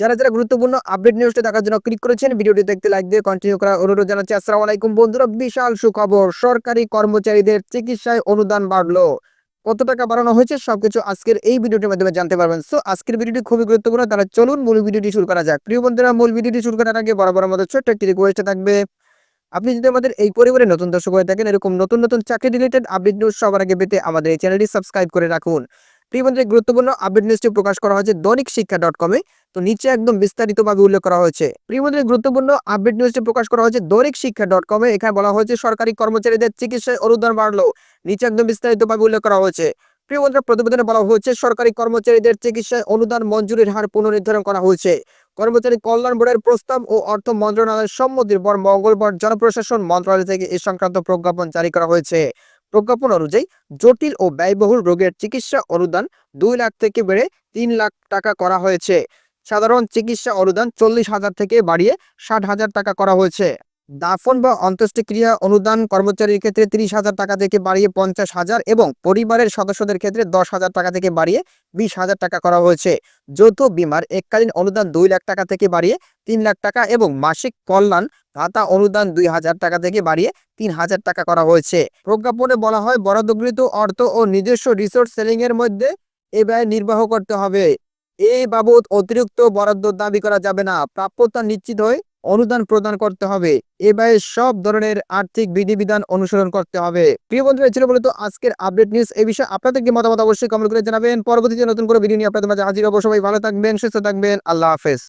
যারা যারা গুরুত্বপূর্ণ আপডেট নিউজটা দেখার জন্য ক্লিক করেছেন, ভিডিওটি দেখতে লাইক দিয়ে কন্টিনিউ করার অনুরোধ জানাচ্ছি। আসসালামু আলাইকুম বন্ধুরা, বিশাল সুখবর, সরকারি কর্মচারীদের চিকিৎসায় অনুদান বাড়লো। কত টাকা বাড়ানো হয়েছে সবকিছু আজকের এই ভিডিওটির মাধ্যমে জানতে পারবেন। সো আজকের ভিডিওটি খুবই গুরুত্বপূর্ণ, তাহলে চলুন মূল ভিডিওটি শুরু করা যাক। প্রিয় বন্ধুরা, মূল ভিডিওটি শুরু করার আগে বরাবর আমাদের ছোট্ট একটি রিকোয়েস্ট থাকবে। আপনি যদি আমাদের এই পরিবারে নতুন দর্শক হয়ে থাকেন, এরকম নতুন নতুন চাকরি রিলেটেড আপডেট নিউজ সবার আগে পেতে আমাদের এই চ্যানেলটি সাবস্ক্রাইব করে রাখুন। প্রিয় বন্ধুরা গুরুত্বপূর্ণ আপডেট নিউজটি প্রকাশ করা হয়েছে দৈনিক শিক্ষা ডট কমে তো নিচে একদম বিস্তারিতভাবে উল্লেখ করা হয়েছে। প্রিয় বন্ধুরা গুরুত্বপূর্ণ আপডেট নিউজটি প্রকাশ করা হয়েছে দৈনিক শিক্ষা ডট কমে এখানে বলা হয়েছে, সরকারি কর্মচারীদের চিকিৎসায় অনুদান বাড়লো। নিচে একদম বিস্তারিতভাবে উল্লেখ করা হয়েছে। প্রিয় বন্ধুরা প্রতিবেদনে বলা হয়েছে, সরকারি কর্মচারীদের চিকিৎসায় অনুদান মঞ্জুরির হার পুনর্নির্ধারণ করা হয়েছে। কর্মচারী কল্যাণ বোর্ডের প্রস্তাব ও অর্থ মন্ত্রণালয়ের সম্মতির পর মঙ্গলবার জনপ্রশাসন মন্ত্রণালয় থেকে এ সংক্রান্ত প্রজ্ঞাপন জারি করা হয়েছে। প্রজ্ঞাপন অনুযায়ী জটিল ও ব্যয়বহুল রোগের চিকিৎসা অনুদান দুই লাখ থেকে বেড়ে তিন লাখ টাকা করা হয়েছে। সাধারণ চিকিৎসা অনুদান চল্লিশ হাজার থেকে বাড়িয়ে ষাট হাজার টাকা করা হয়েছে। দাফন বা অন্ত্যেষ্টিক্রিয়া অনুদান কর্মচারীর ক্ষেত্রে তিরিশ হাজার টাকা থেকে বাড়িয়ে পঞ্চাশ হাজার এবং পরিবারের সদস্যদের ক্ষেত্রে দশ হাজার টাকা থেকে বাড়িয়ে বিশ হাজার টাকা করা হয়েছে। যৌথ বিমার এককালীন অনুদান দুই লাখ টাকা থেকে বাড়িয়ে তিন লাখ টাকা এবং মাসিক কল্যাণ ভাতা অনুদান দুই হাজার টাকা থেকে বাড়িয়ে তিন হাজার টাকা করা হয়েছে। প্রজ্ঞাপনে বলা হয়, বরাদ্দকৃত অর্থ ও নিজস্ব রিসোর্স সেলিং এর মধ্যে এ ব্যয় নির্বাহ করতে হবে। এই বাবদ অতিরিক্ত বরাদ্দ দাবি করা যাবে না। প্রাপ্যতা নিশ্চিত হয়ে অনুদান প্রদান করতে হবে। এ ব্যয়ে সব ধরনের আর্থিক বিধিবিধান অনুসরণ করতে হবে। প্রিয় বন্ধুরা ছিল বলে তো আজকের আপডেট নিউজ। এই বিষয়ে আপনাদের কি মতামত অবশ্যই কমেন্ট করে জানাবেন। পরবর্তীতে নতুন করে ভিডিও নিয়ে আপনাদের মাঝে হাজির হব। সবাই ভালো থাকবেন, সুস্থ থাকবেন। আল্লাহ হাফেজ।